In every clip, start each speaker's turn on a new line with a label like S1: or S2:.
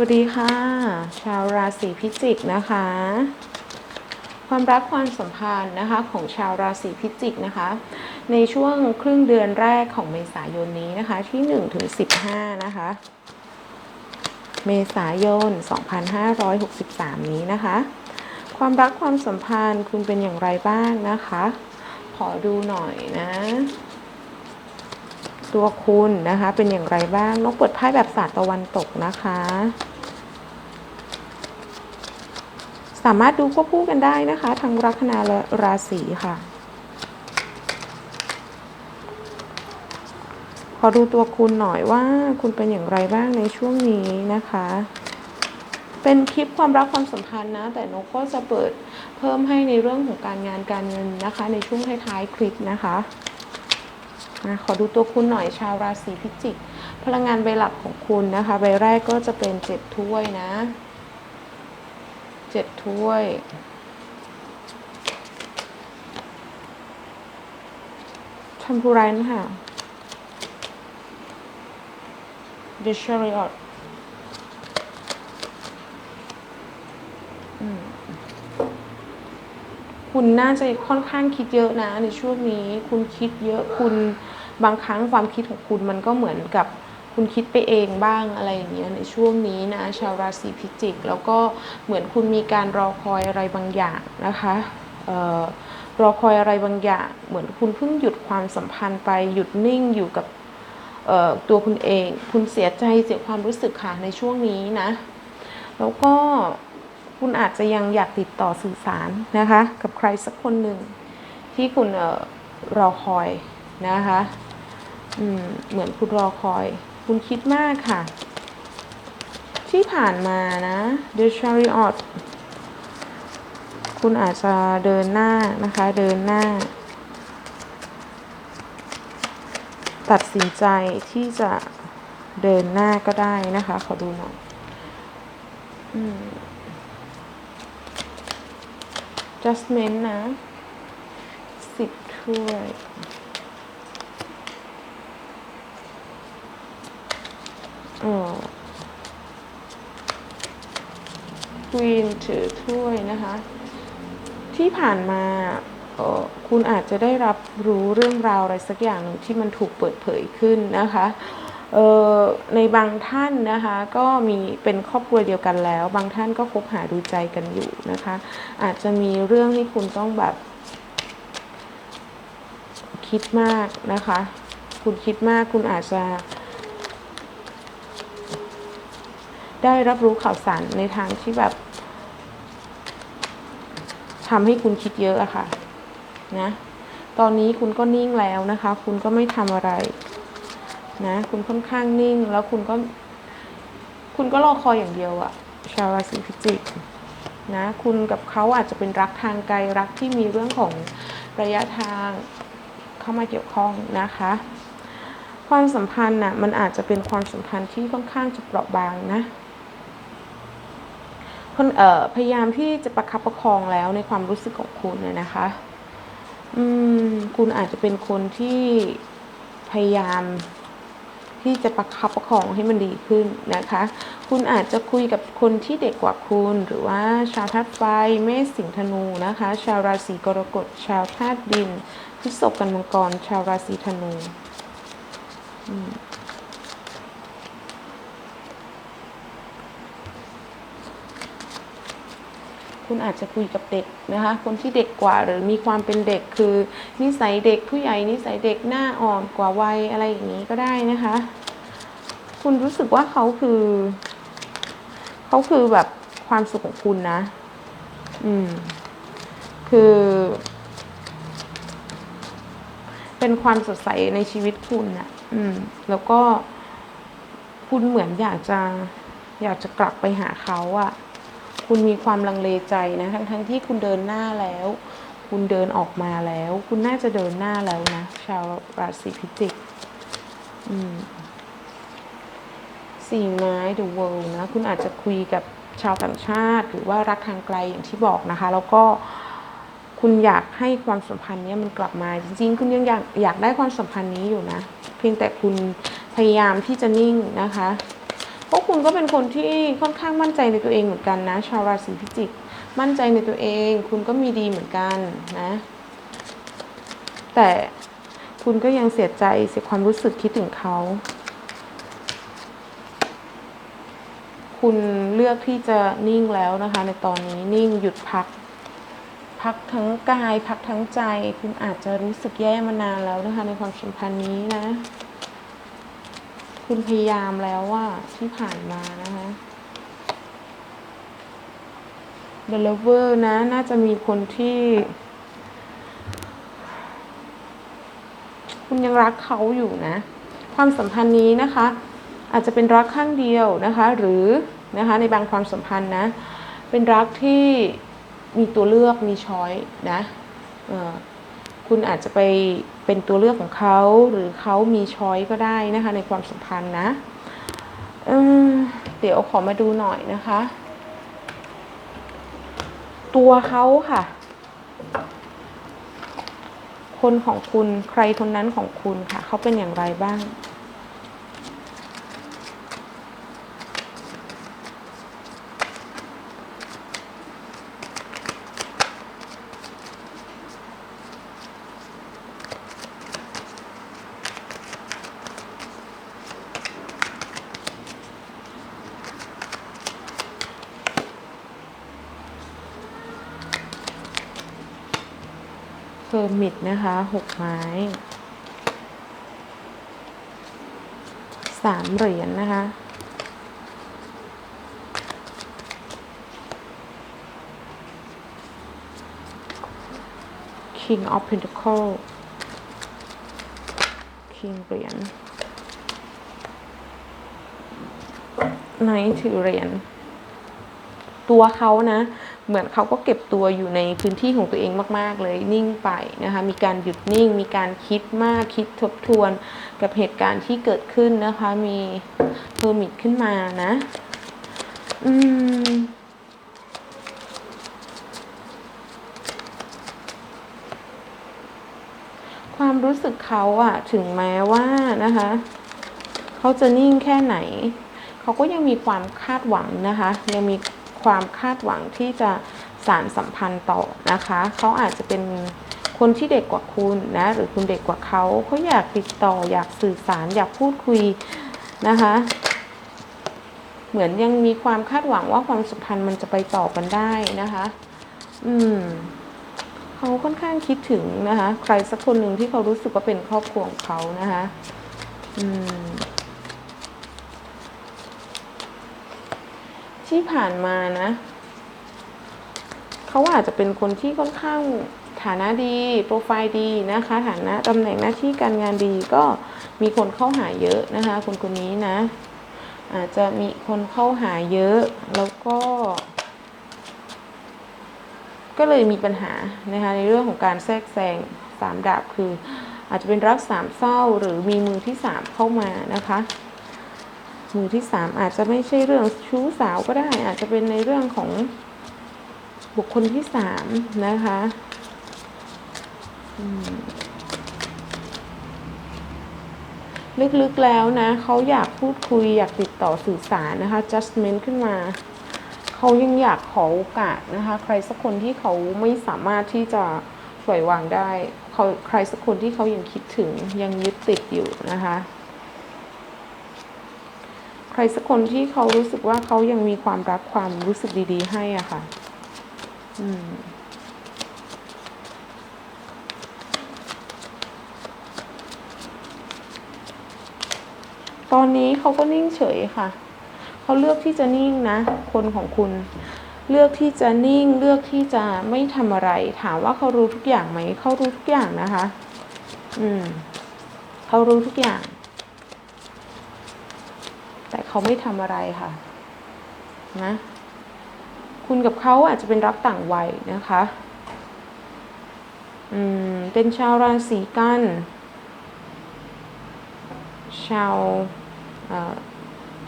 S1: วัสดีค่ะ ชาวราศีพิจิกนะคะ ความรักความสัมพันธ์นะคะของชาวราศีพิจิกนะคะ ในช่วงครึ่งเดือนแรกของเมษายนนี้นะคะ ที่1ถึง15 นะคะ เมษายน 2563 นี้นะคะ ความรักความสัมพันธ์คุณเป็นอย่างไรบ้างนะคะ ขอดูหน่อยนะตัวคุณนะคะเป็นอย่างไรบ้างนกเปิดไพ่แบบศาสตร์ตะวันตกนะคะ สามารถดูควบคู่กันได้นะคะ ทั้งลัคนาและราศีค่ะ ขอดูตัวคุณหน่อยว่าคุณเป็นอย่างไรบ้างในช่วงนี้นะคะ เป็นคลิปความรักความสัมพันธ์นะ แต่นกก็จะเปิดเพิ่มให้ในเรื่องของการงานการเงินนะคะ ในช่วงท้ายๆคลิปนะคะนะขอดูตัวคุณหน่อยชาวราศีพิจิก พลังงานใบหลักของคุณนะคะ ใบแรกก็จะเป็นเจ็ดถ้วยนะ เจ็ดถ้วย ทัมพูรันค่ะ The Chariot อืมคุณน่าจะค่อนข้างคิดเยอะนะ ในช่วงนี้คุณคิดเยอะคุณบางครั้งความคิดของคุณมันก็เหมือนกับ คุณคิดไปเองบ้างอะไรอย่างเงี้ยในช่วงนี้นะชาวราศีพิจิก แล้วก็เหมือนคุณมีการรอคอยอะไรบางอย่างนะคะออรอคอยอะไรบางอย่าง เหมือนคุณเพิ่งหยุดความสัมพันธ์ไปหยุดนิ่งอยู่กับตัวคุณเอง คุณเสียใจเสียความรู้สึกค่ะในช่วงนี้นะ แล้วก็คุณอาจจะยังอยากติดต่อสื่อสารนะคะ กับใครสักคนหนึ่งที่คุณออรอคอยนะคะเหมือนคุณรอคอย คุณคิดมากค่ะ ที่ผ่านมานะ The Chariot คุณอาจจะเดินหน้านะคะ เดินหน้า ตัดสินใจที่จะเดินหน้าก็ได้นะคะ ขอดูหน่อยอ adjustment นะสิบถ้วย queen ถือถ้วยนะคะ ที่ผ่านมาคุณอาจจะได้รับรู้เรื่องราวอะไรสักอย่างหนึ่งที่มันถูกเปิดเผยขึ้นนะคะในบางท่านนะคะก็มีเป็นครอบครัวเดียวกันแล้ว บางท่านก็คบหาดูใจกันอยู่นะคะ อาจจะมีเรื่องที่คุณต้องแบบคิดมากนะคะ คุณคิดมากคุณอาจจะ ได้รับรู้ข่าวสารในทางที่แบบ ทำให้คุณคิดเยอะอะค่ะ นะ ตอนนี้คุณก็นิ่งแล้วนะคะ คุณก็ไม่ทำอะไร นะ คุณค่อนข้างนิ่งแล้วคุณก็ คุณก็รอคอยอย่างเดียวอะชาวราศีพิจิกนะ คุณกับเขาอาจจะเป็นรักทางไกลรักที่มีเรื่องของระยะทางเข้ามาเกี่ยวข้องนะคะ ความสัมพันธ์น่ะมันอาจจะเป็นความสัมพันธ์ที่ค่อนข้างจะเปราะบางนะ พยายามที่จะประคับประคองแล้วในความรู้สึกของคุณเนี่ยนะคะ อืม คุณอาจจะเป็นคนที่พยายามที่จะประคับประคองให้มันดีขึ้นนะคะ คุณอาจจะคุยกับคนที่เด็กกว่าคุณ หรือว่าชาวธาตุไฟเมษสิงธนูนะคะ ชาวราศีกรกฎ ชาวธาตุดินพฤษภกันมังกร ชาวราศีธนูอืม คุณอาจจะคุยกับเด็กนะคะ คนที่เด็กกว่าหรือมีความเป็นเด็กคือนิสัยเด็กผู้ใหญ่นิสัยเด็กหน้าอ่อนกว่าวัยอะไรอย่างนี้ก็ได้นะคะ คุณรู้สึกว่าเขาคือเขาคือแบบความสุขของคุณนะ อืม คือ เป็นความสดใสในชีวิตคุณนะอืม แล้วก็คุณเหมือนอยากจะ อยากจะกลับไปหาเขาอะ คุณมีความลังเลใจนะทั้งทั้งที่คุณเดินหน้าแล้ว คุณเดินออกมาแล้ว คุณน่าจะเดินหน้าแล้วนะ ชาวราศีพิจิกสี่ไม้ The World นะ คุณอาจจะคุยกับชาวต่างชาติ หรือว่ารักทางไกลอย่างที่บอกนะคะ แล้วก็คุณอยากให้ความสัมพันธ์เนี้ยมันกลับมา จริง ๆ คุณยังอยากอยากได้ความสัมพันธ์นี้อยู่นะ เพียงแต่คุณพยายามที่จะนิ่งนะคะ คุณก็เป็นคนที่ค่อนข้างมั่นใจในตัวเองเหมือนกันนะชาวราศีพิจิก มั่นใจในตัวเอง คุณก็มีดีเหมือนกันนะ แต่คุณก็ยังเสียใจเสียความรู้สึกคิดถึงเขา คุณเลือกที่จะนิ่งแล้วนะคะ ในตอนนี้นิ่งหยุดพัก พักทั้งกาย พักทั้งใจ คุณอาจจะรู้สึกแย่มานานแล้วนะคะ ในความสัมพันธ์นี้นะ คุณพยายามแล้วว่าที่ผ่านมานะคะ The Lover นะ น่าจะมีคนที่ คุณยังรักเขาอยู่นะ ความสัมพันธ์นี้นะคะ อาจจะเป็นรักข้างเดียวนะคะ หรือนะคะในบางความสัมพันธ์นะ เป็นรักที่มีตัวเลือกมีช้อยนะอ่อ คุณอาจจะไปเป็นตัวเลือกของเขาหรือเขามีช้อยก็ได้นะคะ ในความสัมพันธ์นะเเดี๋ยวขอมาดูหน่อยนะคะ ตัวเขาค่ะ คนของคุณใครคนนั้นของคุณค่ะ เขาเป็นอย่างไรบ้าง อร์มิดนะคะหกไม้สามเหรียญนะคะ King of Pentacle King เหรียญ Knight ถือเหรียญตัวเขานะ เหมือนเขาก็เก็บตัวอยู่ในพื้นที่ของตัวเองมาก ๆ เลยนิ่งไปนะคะ มีการหยุดนิ่ง มีการคิดมากคิดทบทวนกับเหตุการณ์ที่เกิดขึ้นนะคะ มีเพอร์มิทขึ้นมานะ อืมความรู้สึกเขาอะถึงแม้ว่านะคะเขาจะนิ่งแค่ไหน เขาก็ยังมีความคาดหวังนะคะ ยังมี ความคาดหวังที่จะสารสัมพันธ์ต่อนะคะเขาอาจจะเป็นคนที่เด็กกว่าคุณนะหรือคุณเด็กกว่าเขาเขาอยากติดต่ออยากสื่อสารอยากพูดคุยนะคะเหมือนยังมีความคาดหวังว่าความสัมพันธ์มันจะไปต่อกันได้นะคะ อืมเขาค่อนข้างคิดถึงนะคะ ใครสักคนหนึ่งที่เขารู้สึกว่าเป็นครอบครัวของเขานะคะ อืม ที่ผ่านมานะ เขาอาจจะเป็นคนที่ค่อนข้างฐานะดี โปรไฟล์ดีนะคะ ฐานะตำแหน่งหน้าที่การงานดีก็มีคนเข้าหาเยอะนะคะ คนคนนี้นะ อาจจะมีคนเข้าหาเยอะ แล้วก็ ก็เลยมีปัญหานะคะในเรื่องของการแทรกแซงสามดาบคือ อาจจะเป็นรักสามเศร้าหรือมีมือที่สามเข้ามานะคะ มือที่สามอาจจะไม่ใช่เรื่องชู้สาวก็ได้ อาจจะเป็นในเรื่องของบุคคลที่สามนะคะลึกๆแล้วนะเขาอยากพูดคุยอยากติดต่อสื่อสารนะคะ judgment ขึ้นมา เขายังอยากขอโอกาสนะคะ ใครสักคนที่เขาไม่สามารถที่จะปล่อยวางได้เขาใครสักคนที่เขายังคิดถึงยังยึดติดอยู่นะคะ ใครสักคนที่เขารู้สึกว่าเขายังมีความรักความรู้สึกดี ๆ ให้อะค่ะ อืมตอนนี้เขาก็นิ่งเฉยค่ะ เขาเลือกที่จะนิ่งนะ คนของคุณ เลือกที่จะนิ่ง เลือกที่จะไม่ทำอะไร ถามว่าเขารู้ทุกอย่างไหม เขารู้ทุกอย่างนะคะ อืม เขารู้ทุกอย่าง เขาไม่ทำอะไรค่ะนะคุณกับเขาอาจจะเป็นรักต่างวัยนะคะอืมเป็นชาวราศีกัน ชาวเอ่อ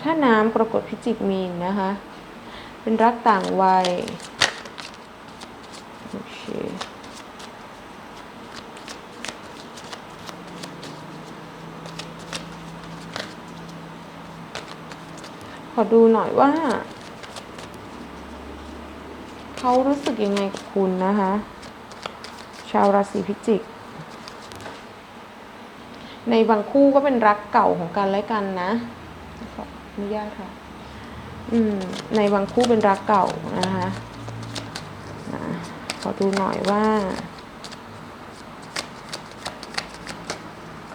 S1: ถ้าน้ำกรกฎพิจิกมีนนะคะ เป็นรักต่างวัย โอเค ข อดูหน่อยว่า เขารู้สึกยังไงกับคุณนะคะ ชาวราศีพิจิก ในบางคู่ก็เป็นรักเก่าของกันและกันนะขออนุญาตค่ะ อืม ในบางคู่เป็นรักเก่านะคะขอดูหน่อยว่า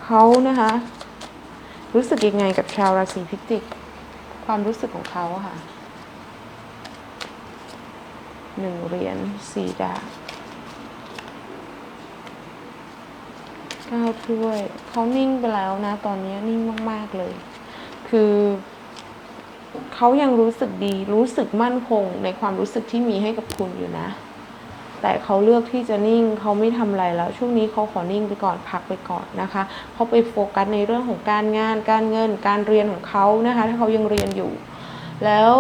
S1: เขานะคะ รู้สึกยังไงกับชาวราศีพิจิก ความรู้สึกของเขาค่ะหนึ่งเหรียญสี่ดาบเก้าถ้วยเขานิ่งไปแล้วนะ ตอนนี้นิ่งมาก ๆ เลย คือเขายังรู้สึกดีรู้สึกมั่นคงในความรู้สึกที่มีให้กับคุณอยู่นะ แต่เขาเลือกที่จะนิ่งเขาไม่ทำอะไรแล้ว ช่วงนี้เขาขอนิ่งไปก่อนพักไปก่อนนะคะเขาไปโฟกัสในเรื่องของการงาน การเงิน การเรียนของเขานะคะถ้าเขายังเรียนอยู่ แล้ว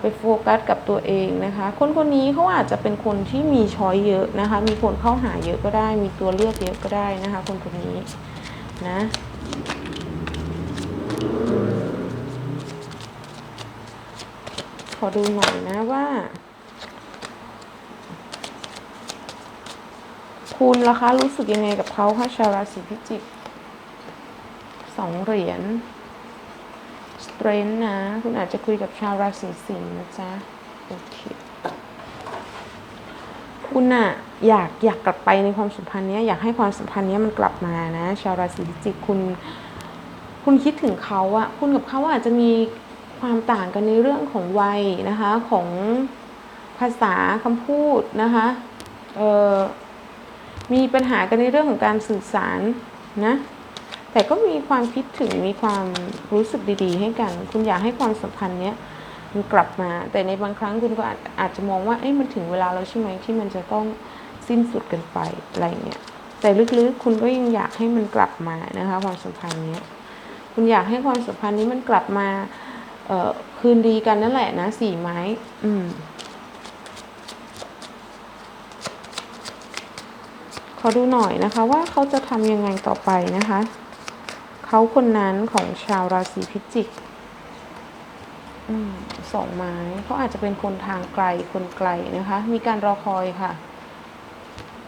S1: ไปโฟกัสกับตัวเองนะคะ คนคนนี้เขาอาจจะเป็นคนที่มีช้อยเยอะนะคะ มีคนเข้าหาเยอะก็ได้ มีตัวเลือกเยอะก็ได้นะคะ คนคนนี้นะขอดูหน่อยนะว่า คุณล่ะคะ รู้สึกยังไงกับเขาคะชาวราศีพิจิกสองเหรียญสเตรนนะ คุณอาจจะคุยกับชาวราศีสิงห์นะจ๊ะ โอเค คุณอะอยากอยากกลับไปในความสัมพันธ์นี้อยากให้ความสัมพันธ์นี้มันกลับมานะ ชาวราศีพิจิกคุณ คุณคิดถึงเขาอะคุณกับเขาอาจจะมีความต่างกันในเรื่องของวัยนะคะ ของภาษาคำพูดนะคะ เออ มีปัญหากันในเรื่องของการสื่อสารนะ แต่ก็มีความคิดถึงมีความรู้สึกดีๆ ให้กัน คุณอยากให้ความสัมพันธ์เนี้ยมันกลับมา แต่ในบางครั้งคุณก็อาจอาจจะมองว่าเอ้ยมันถึงเวลาแล้วใช่ไหมที่มันจะต้องสิ้นสุดกันไปอะไรเงี้ยแต่ลึกๆคุณก็ยังอยากให้มันกลับมานะคะ ความสัมพันธ์เนี้ยคุณอยากให้ความสัมพันธ์นี้มันกลับมาเอ่อคืนดีกันนั่นแหละนะสี่ไม้ อืม ขอดูหน่อยนะคะว่าเขาจะทำยังไงต่อไปนะคะ เขาคนนั้นของชาวราศีพิจิกอสองไม้เขาอาจจะเป็นคนทางไกลคนไกลนะคะ มีการรอคอยค่ะ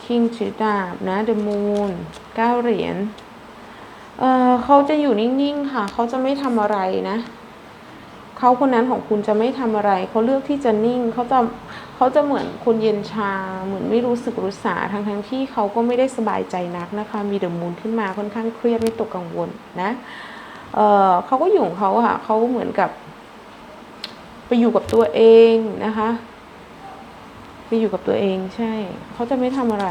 S1: คิงถือดาบนะเดอะมูนเก้าเหรียญเเขาจะอยู่นิ่ง ๆ ค่ะ เขาจะไม่ทำอะไรนะ เขาคนนั้นของคุณจะไม่ทำอะไร เขาเลือกที่จะนิ่งเขาจะเขาจะเหมือนคนเย็นชา เหมือนไม่รู้สึกรู้สาทั้งทั้งๆที่เขาก็ไม่ได้สบายใจนักนะคะ มีเดอะมูนขึ้นมาค่อนข้างเครียดไม่ตกกังวลนะเเขาก็อยู่ของเขาอะเขาเหมือนกับ ไปอยู่กับตัวเองนะคะ ไปอยู่กับตัวเองใช่ เขาจะไม่ทำอะไร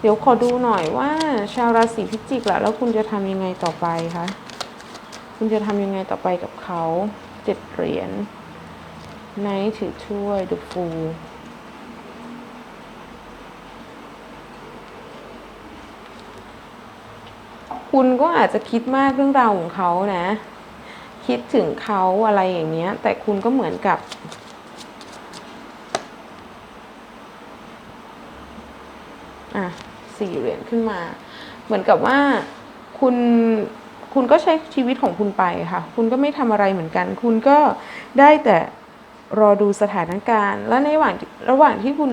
S1: เดี๋ยวขอดูหน่อยว่า ชาวราศีพิจิกล่ะแล้วคุณจะทำยังไงต่อไปคะคุณจะทำยังไงต่อไปกับเขา เจ็ดเหรียญไนท์ถือถ้วยดูฟูคุณก็อาจจะคิดมากเรื่องราวของเขานะ คิดถึงเขาอะไรอย่างเงี้ย แต่คุณก็เหมือนกับ อะสี่เหรียญขึ้นมา เหมือนกับว่าคุณ คุณก็ใช้ชีวิตของคุณไปค่ะ คุณก็ไม่ทำอะไรเหมือนกัน คุณก็ได้แต่รอดูสถานการณ์ และในระหว่างระหว่างที่คุณ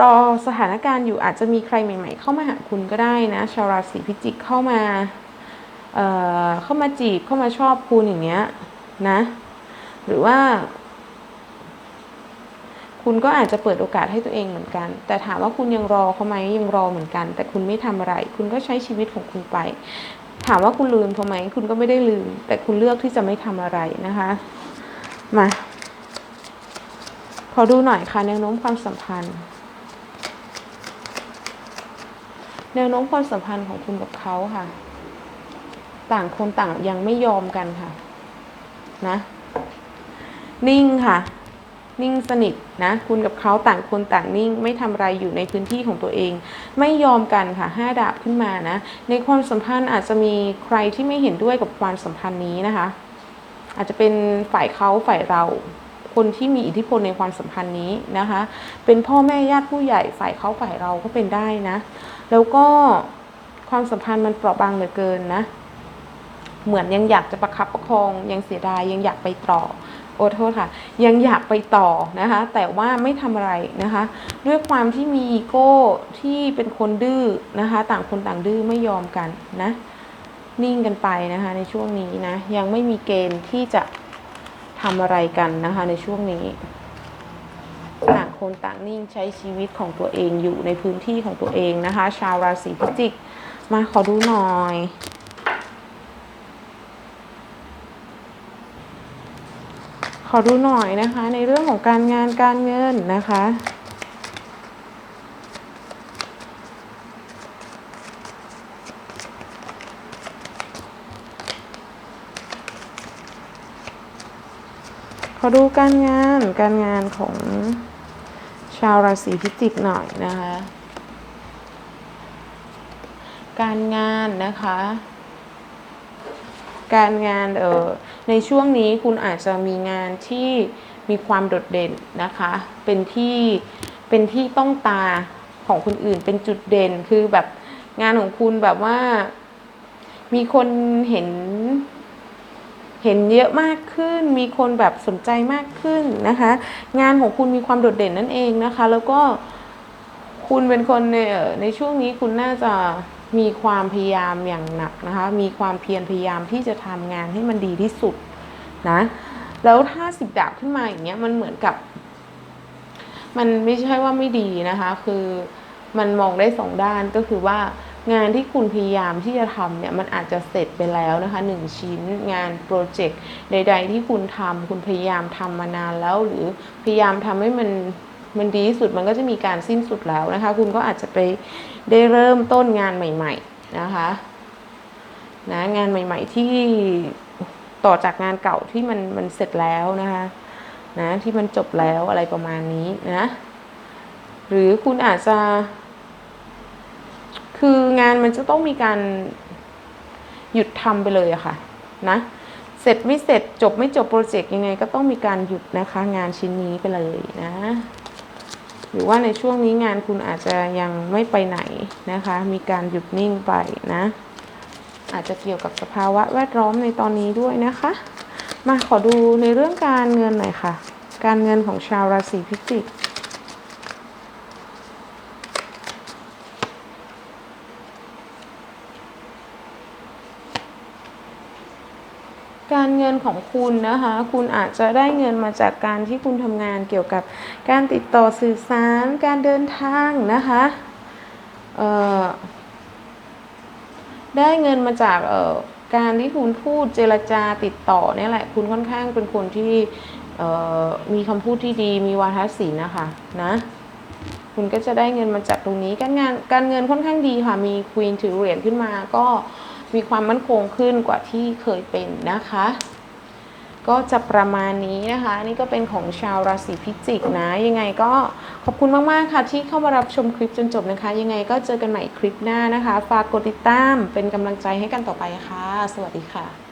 S1: รอสถานการณ์อยู่อาจจะมีใครใหม่ ๆ เข้ามาหาคุณก็ได้นะ ชาวราศีพิจิกเข้ามาเอ่อเข้ามาจีบเข้ามาชอบคุณอย่างเงี้ยนะ หรือว่า คุณก็อาจจะเปิดโอกาสให้ตัวเองเหมือนกัน แต่ถามว่าคุณยังรอเขาไหมยังรอเหมือนกัน แต่คุณไม่ทำอะไร คุณก็ใช้ชีวิตของคุณไปามว่าคุณลืมเขาไม คุณก็ไม่ได้ลืม แต่คุณเลือกที่จะไม่ทำอะไรนะคะ มา ขอดูหน่อยค่ะ แนวโน้มความสัมพันธ์ แนวโน้มความสัมพันธ์ของคุณกับเขาค่ะ ต่างคนต่างยังไม่ยอมกันค่ะ นะ นิ่งค่ะ นิ่งสนิทนะคุณกับเขาต่างคนต่างนิ่ง ไม่ทำอะไรอยู่ในพื้นที่ของตัวเอง ไม่ยอมกันค่ะห้าดาบขึ้นมานะ ในความสัมพันธ์อาจจะมีใครที่ไม่เห็นด้วยกับความสัมพันธ์นี้นะคะ อาจจะเป็นฝ่ายเขาฝ่ายเราคนที่มีอิทธิพลในความสัมพันธ์นี้นะคะ เป็นพ่อแม่ญาติผู้ใหญ่ฝ่ายเขาฝ่ายเราก็เป็นได้นะ แล้วก็ความสัมพันธ์มันเปราะบางเหลือเกินนะ เหมือนยังอยากจะประคับประคองยังเสียดายยังอยากไปต่อ โอ้โทษค่ะ ยังอยากไปต่อนะคะ แต่ว่าไม่ทำอะไรนะคะ ด้วยความที่มีอีโก้ที่เป็นคนดื้อนะคะ ต่างคนต่างดื้อไม่ยอมกันนะ นิ่งกันไปนะคะ ในช่วงนี้นะ ยังไม่มีเกณฑ์ที่จะทำอะไรกันนะคะ ในช่วงนี้ ต่างคนต่างนิ่งใช้ชีวิตของตัวเองอยู่ในพื้นที่ของตัวเองนะคะ ชาวราศีพิจิก มาขอดูหน่อย ขอดูหน่อยนะคะ ในเรื่องของการงานการเงินนะคะ ขอดูการงานการงานของชาวราศีพิจิกหน่อยนะคะ การงานนะคะ การงานเออในช่วงนี้คุณอาจจะมีงานที่มีความโดดเด่นนะคะ เป็นที่เป็นที่ต้องตาของคนอื่นเป็นจุดเด่นคือแบบงานของคุณแบบว่า มีคนเห็น เห็นเยอะมากขึ้น มีคนแบบสนใจมากขึ้นนะคะ งานของคุณมีความโดดเด่นนั่นเองนะคะ แล้วก็คุณเป็นคนในในช่วงนี้คุณน่าจะ มีความพยายามอย่างหนักนะคะ มีความเพียรพยายามที่จะทำงานให้มันดีที่สุดนะ แล้วถ้าสิบดาบขึ้นมาอย่างเงี้ยมันเหมือนกับ มันไม่ใช่ว่าไม่ดีนะคะ คือมันมองได้สองด้านก็คือว่างานที่คุณพยายามที่จะทำเนี่ยมันอาจจะเสร็จไปแล้วนะคะหนึ่งชิ้นงานโปรเจกต์ใด ๆ ที่คุณทำคุณพยายามทำมานานแล้ว หรือพยายามทำให้มันมันดีที่สุดมันก็จะมีการสิ้นสุดแล้วนะคะ คุณก็อาจจะไป ได้เริ่มต้นงานใหม่ๆนะคะนะงานใหม่ ๆ ที่ต่อจากงานเก่าที่มันมันเสร็จแล้วนะคะนะที่มันจบแล้วอะไรประมาณนี้นะหรือคุณอาจจะ คืองานมันจะต้องมีการหยุดทำไปเลยอะค่ะนะเสร็จไม่เสร็จจบไม่จบโปรเจกต์ยังไงก็ต้องมีการหยุดนะคะ งานชิ้นนี้ไปเลยนะ หรือว่าในช่วงนี้งานคุณอาจจะยังไม่ไปไหนนะคะ มีการหยุดนิ่งไปนะ อาจจะเกี่ยวกับสภาวะแวดล้อมในตอนนี้ด้วยนะคะ มาขอดูในเรื่องการเงินหน่อยค่ะ การเงินของชาวราศีพิจิก การเงินของคุณนะคะ คุณอาจจะได้เงินมาจากการที่คุณทำงานเกี่ยวกับการติดต่อสื่อสาร การเดินทางนะคะได้เงินมาจากการที่คุณพูดเจรจาติดต่อเนี่ยแหละ คุณค่อนข้างเป็นคนที่มีคำพูดที่ดีมีวาทศิลป์นะคะนะคุณก็จะได้เงินมาจากตรงนี้การงานการเงินค่อนข้างดีค่ะมีควีนถือเหรียญขึ้นมาก็ มีความมั่นคงขึ้นกว่าที่เคยเป็นนะคะ ก็จะประมาณนี้นะคะ นี่ก็เป็นของชาวราศีพิจิกนะ ยังไงก็ขอบคุณมาก ๆ ค่ะ ที่เข้ามารับชมคลิปจนจบนะคะ ยังไงก็เจอกันใหม่คลิปหน้านะคะ ฝากกดติดตามเป็นกำลังใจให้กันต่อไปค่ะ สวัสดีค่ะ